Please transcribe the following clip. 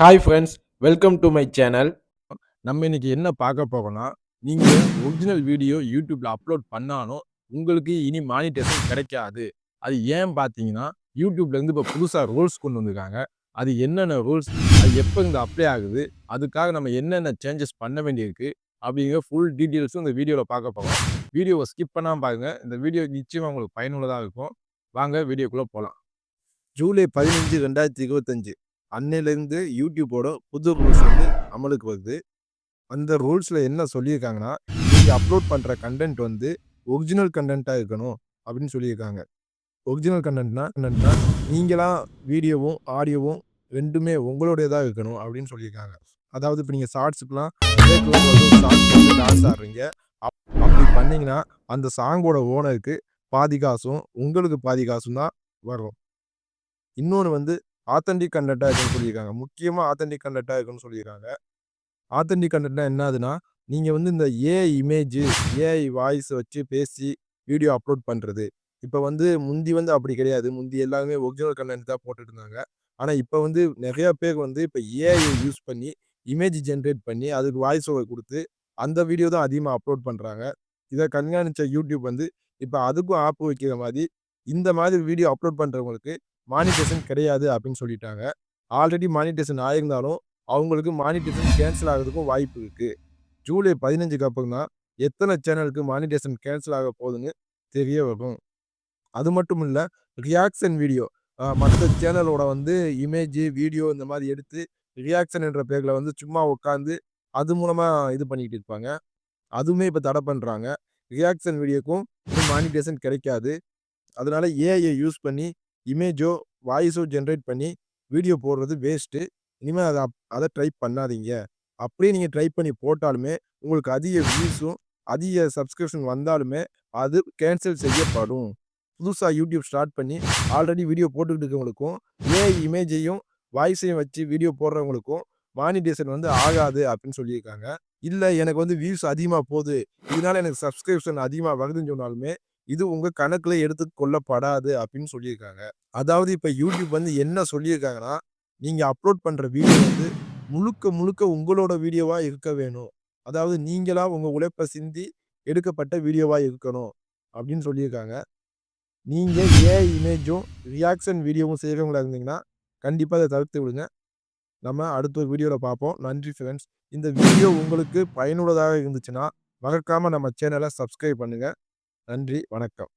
Hi friends welcome to my channel நம்ம இன்னைக்கு என்ன பார்க்க போறோம்னா, நீங்க ஒரிஜினல் வீடியோ YouTubeல அப்லோட் பண்ணாலும், உங்களுக்கு இனி மானிட்டேஷன் கிடைக்காது. அது ஏன் பார்த்தீங்கன்னா, YouTubeலேருந்து இப்போ புதுசா ரூல்ஸ் கொண்டு வந்திருக்காங்க. அது என்னென்ன ரூல்ஸ்? அது எப்போ இந்த அப்ளை ஆகுது? அதுக்காக நம்ம என்னென்ன சேஞ்சஸ் பண்ண வேண்டியிருக்கு? அப்படிங்கிற ஃபுல் டீட்டெயில்ஸும் இந்த வீடியோல பார்க்க போறோம். வீடியோவ ஸ்கிப் பண்ணாம பாருங்க. இந்த வீடியோ நிச்சயமா உங்களுக்கு பயனுள்ளதா இருக்கும். வாங்க வீடியோக்குள்ள போலாம். ஜூலை 15, 2025 அன்னையிலேருந்து யூடியூப்போட புது ரூல்ஸ் வந்து அமலுக்கு வருது. அந்த ரூல்ஸில் என்ன சொல்லியிருக்காங்கன்னா, நீங்கள் அப்லோட் பண்ணுற கண்டென்ட் வந்து ஒரிஜினல் கண்டென்ட்டாக இருக்கணும் அப்படின்னு சொல்லியிருக்காங்க. ஒரிஜினல் கண்டென்ட்னா கண்டென்ட்னா நீங்களாம் வீடியோவும், ஆடியோவும் ரெண்டுமே உங்களுடையதாக இருக்கணும் அப்படின்னு சொல்லியிருக்காங்க. அதாவது இப்போ நீங்கள் ஷார்ட்ஸுக்கெலாம் டான்ஸ் ஆடுறீங்க. அப் அப்படி பண்ணிங்கன்னா அந்த சாங்கோட ஓனருக்கு பாதி காசும், உங்களுக்கு பாதி காசும் தான் வரும். இன்னொன்று வந்து ஆத்தன்டிக் கன்டென்ட்டா இருக்கணும்னு சொல்லியிருக்காங்க. முக்கியமாக ஆத்தன்டிக் கன்டென்ட்டா இருக்குன்னு சொல்லியிருக்காங்க. ஆத்தன்டிக் கன்டென்ட்னா என்னதுன்னா நீங்கள் வந்து இந்த ஏஐ இமேஜ், ஏஐ வாய்ஸ் வச்சு பேசி வீடியோ அப்லோட் பண்ணுறது இப்போ வந்து முந்தி வந்து அப்படி கிடையாது. முந்தி எல்லாருமே ஒரிஜினல் கன்டென்ட் தான் போட்டுட்டு இருந்தாங்க. ஆனால் இப்போ வந்து நிறையா பேர் வந்து இப்போ ஏஐ யூஸ் பண்ணி இமேஜ் ஜென்ரேட் பண்ணி அதுக்கு வாய்ஸ் ஓவர் கொடுத்து அந்த வீடியோ தான் அதிகமாக அப்லோட் பண்ணுறாங்க இதை கண்காணிச்ச யூடியூப் வந்து இப்போ அதுக்கும் ஆப்பு வைக்கிற மாதிரி இந்த மாதிரி வீடியோ அப்லோட் பண்ணுறவங்களுக்கு மானிட்டேஷன் கிடையாது அப்படின்னு சொல்லிட்டாங்க. ஆல்ரெடி மானிட்டேஷன் ஆயிருந்தாலும், அவங்களுக்கு மானிட்டேஷன் கேன்சல் ஆகிறதுக்கும் வாய்ப்பு இருக்குது ஜூலை 15க்கு அப்புறம் தான் எத்தனை சேனலுக்கு மானிட்டேஷன் கேன்சல் ஆக போகுதுன்னு தெரிய வரும். அது மட்டும் இல்லை ரியாக்ஷன் வீடியோ மற்ற சேனலோட வந்து இமேஜ், வீடியோ இந்த மாதிரி எடுத்து ரியாக்ஷன் என்ற பேரில் வந்து சும்மா உட்காந்து அது மூலமாக இது பண்ணிக்கிட்டு இருப்பாங்க. அதுவுமே இப்போ தடை பண்ணுறாங்க ரியாக்ஷன் வீடியோக்கும் மானிட்டேஷன் கிடைக்காது. அதனால ஏஐ யூஸ் பண்ணி இமேஜோ, வாய்ஸோ ஜென்ரேட் பண்ணி வீடியோ போடுறது வேஸ்ட்டு. இனிமேல் அதை அப் அதை ட்ரை பண்ணாதீங்க. அப்படியே நீங்கள் ட்ரை பண்ணி போட்டாலுமே, உங்களுக்கு அதிக வியூஸும், அதிக சப்ஸ்கிரிப்ஷன் வந்தாலுமே, அது கேன்சல் செய்யப்படும். புதுசாக யூடியூப் ஸ்டார்ட் பண்ணி ஆல்ரெடி வீடியோ போட்டுக்கிட்டு இருக்கவங்களுக்கும், ஏ இமேஜையும், வாய்ஸையும் வச்சு வீடியோ போடுறவங்களுக்கும் மானிடேஷன் வந்து ஆகாது அப்படின்னு சொல்லியிருக்காங்க. இல்லை எனக்கு வந்து வியூஸ் அதிகமாக போகுது இதனால எனக்கு சப்ஸ்கிரிப்ஷன் அதிகமாக வருதுன்னு சொன்னாலுமே, இது உங்க கணக்குல எடுத்து கொள்ளப்படாது அப்படின்னு சொல்லியிருக்காங்க. அதாவது இப்ப யூடியூப் வந்து என்ன சொல்லியிருக்காங்கன்னா, நீங்க அப்லோட் பண்ற வீடியோ வந்து முழுக்க முழுக்க உங்களோட வீடியோவா இருக்க வேணும். அதாவது நீங்களா உங்க உழைப்ப சிந்தி எடுக்கப்பட்ட வீடியோவா இருக்கணும் அப்படின்னு சொல்லியிருக்காங்க. நீங்க ஏ இமேஜும், ரியாக்ஷன் வீடியோவும் செய்றவங்களா இருந்தீங்கன்னா, கண்டிப்பா அதை தவிர்த்து விடுங்க. நம்ம அடுத்த ஒரு வீடியோவில் பார்ப்போம். நன்றி ஃப்ரெண்ட்ஸ் இந்த வீடியோ உங்களுக்கு பயனுள்ளதாக இருந்துச்சுன்னா, மறக்காமல் நம்ம சேனலை சப்ஸ்கிரைப் பண்ணுங்கள் நன்றி, வணக்கம்.